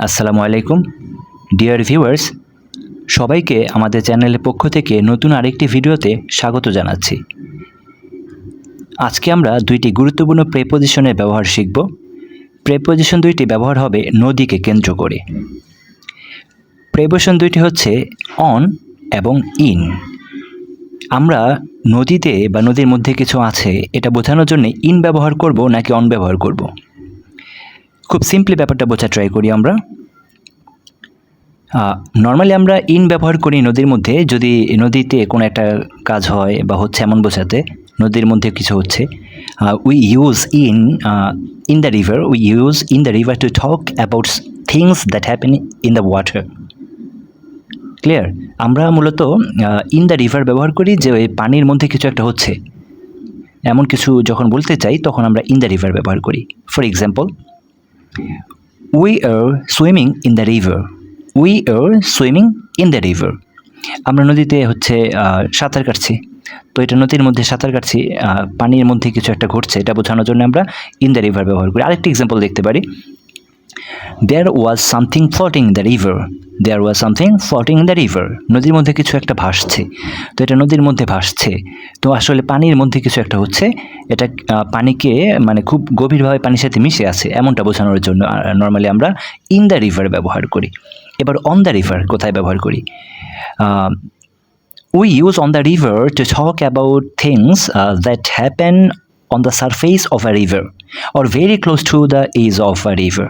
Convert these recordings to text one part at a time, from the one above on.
আসসালামু আলাইকুম। Dear viewers সবাইকে আমাদের চ্যানেলের পক্ষ থেকে নতুন আরেকটি ভিডিওতে স্বাগত জানাচ্ছি। আজকে আমরা দুইটি গুরুত্বপূর্ণ প্রেপোজিশনের ব্যবহার শিখব। প্রেপোজিশন দুইটি ব্যবহার হবে নদীকে কেন্দ্র করে। প্রেপোজিশন দুইটি হচ্ছে অন এবং ইন আমরা নদীতে বা নদীর মধ্যে কিছু আছে, এটা বোঝানোর জন্য ইন ব্যবহার করব নাকি অন ব্যবহার করব? খুব সিম্পলি ব্যাপারটা বোঝা ট্রাই করি আমরা। নর্মালি আমরা ইন ব্যবহার করি নদীর মধ্যে, যদি নদীতে কোনো একটা কাজ হয় বা হচ্ছে এমন বোঝাতে, নদীর মধ্যে কিছু হচ্ছে we use in in the river we use in the river to talk about things that happen in the water clear আমরা মূলত ইন দ্য রিভার ব্যবহার করি যে ওই পানির মধ্যে কিছু একটা হচ্ছে। এমন কিছু যখন বলতে চাই, তখন আমরা ইন দ্য রিভার ব্যবহার করি। For example we are swimming in the river we are swimming in the river আমরা নদীতে হচ্ছে সাঁতার কাটছি। তো এটা নদীর মধ্যে সাঁতার কাটছি পানির মধ্যে কিছু একটা ঘটছে এটা বোঝানোর জন্য আমরা ইন দ্য রিভার ব্যবহার করি। আরেকটি এক্সাম্পল দেখতে পারি। There was something floating the river there was something floating the river নদীর মধ্যে কিছু একটা ভাসছে। তো এটা নদীর মধ্যে ভাসছে। তো আসলে পানির মধ্যে কিছু একটা হচ্ছে। এটা পানিকে মানে খুব গভীরভাবে পানির সাথে মিশে আছে এমনটা বোঝানোর জন্য নর্মালি আমরা ইন দ্য রিভার ব্যবহার করি। এবার অন দ্য রিভার কোথায় ব্যবহার করি? We use on the river to talk about things that happen on the surface of a river or very close to the edge of a river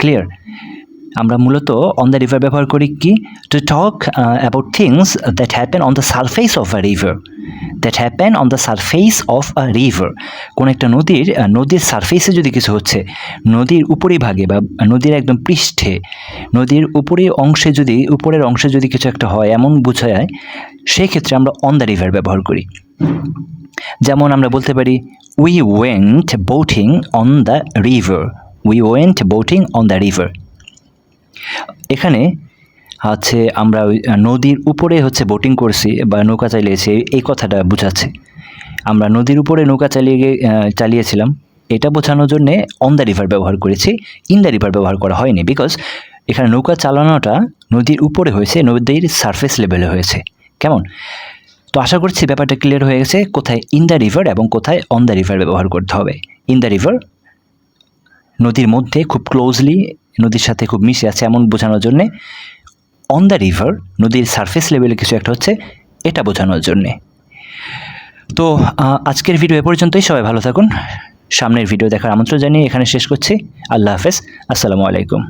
clear আমরা মূলত on the river ব্যবহার করি কি? To talk about things that happen on the surface of a river that happen on the surface of a river কোনো একটা নদীর নদীর সারফেসে যদি কিছু হচ্ছে, নদীর উপরিভাগে বা নদীর একদম পৃষ্ঠে, নদীর উপরে অংশে যদি, উপরের অংশে যদি কিছু একটা হয়, এমন বোঝায় সেই ক্ষেত্রে আমরা অন দ্য রিভার ব্যবহার করি। যেমন আমরা বলতে পারি we went boating on the river we went boating on the river এখানে হচ্ছে আমরা নদীর উপরে হচ্ছে বোটিং করছি বা নৌকা চালিয়েছি, এই কথাটা বোঝাচ্ছে। আমরা নদীর উপরে নৌকা চালিয়ে চালিয়েছিলাম। এটা বোঝানোর জন্যে অন দ্য রিভার ব্যবহার করেছি। ইন দ্য রিভার ব্যবহার করা হয়নি বিকজ এখানে নৌকা চালানোটা নদীর উপরে হয়েছে, নদীর সারফেস লেভেলে হয়েছে। কেমন? তো আশা করছি ব্যাপারটা ক্লিয়ার হয়ে গেছে। কোথায় ইন দ্য রিভার এবং কোথায় অন দ্য রিভার ব্যবহার করতে হবে। ইন দ্য রিভার নদীর মধ্যে খুব ক্লোজলি নদীর সাথে খুব মিশে আছে এমন বোঝানোর জন্যে অন দ্য রিভার নদীর সারফেস লেভেলে কিছু একটা হচ্ছে, এটা বোঝানোর জন্যে। তো আজকের ভিডিও এ পর্যন্তই, সবাই ভালো থাকুন। সামনের ভিডিও দেখার আমন্ত্রণ জানিয়ে এখানে শেষ করছি। আল্লাহ হাফেজ, আসসালামু আলাইকুম।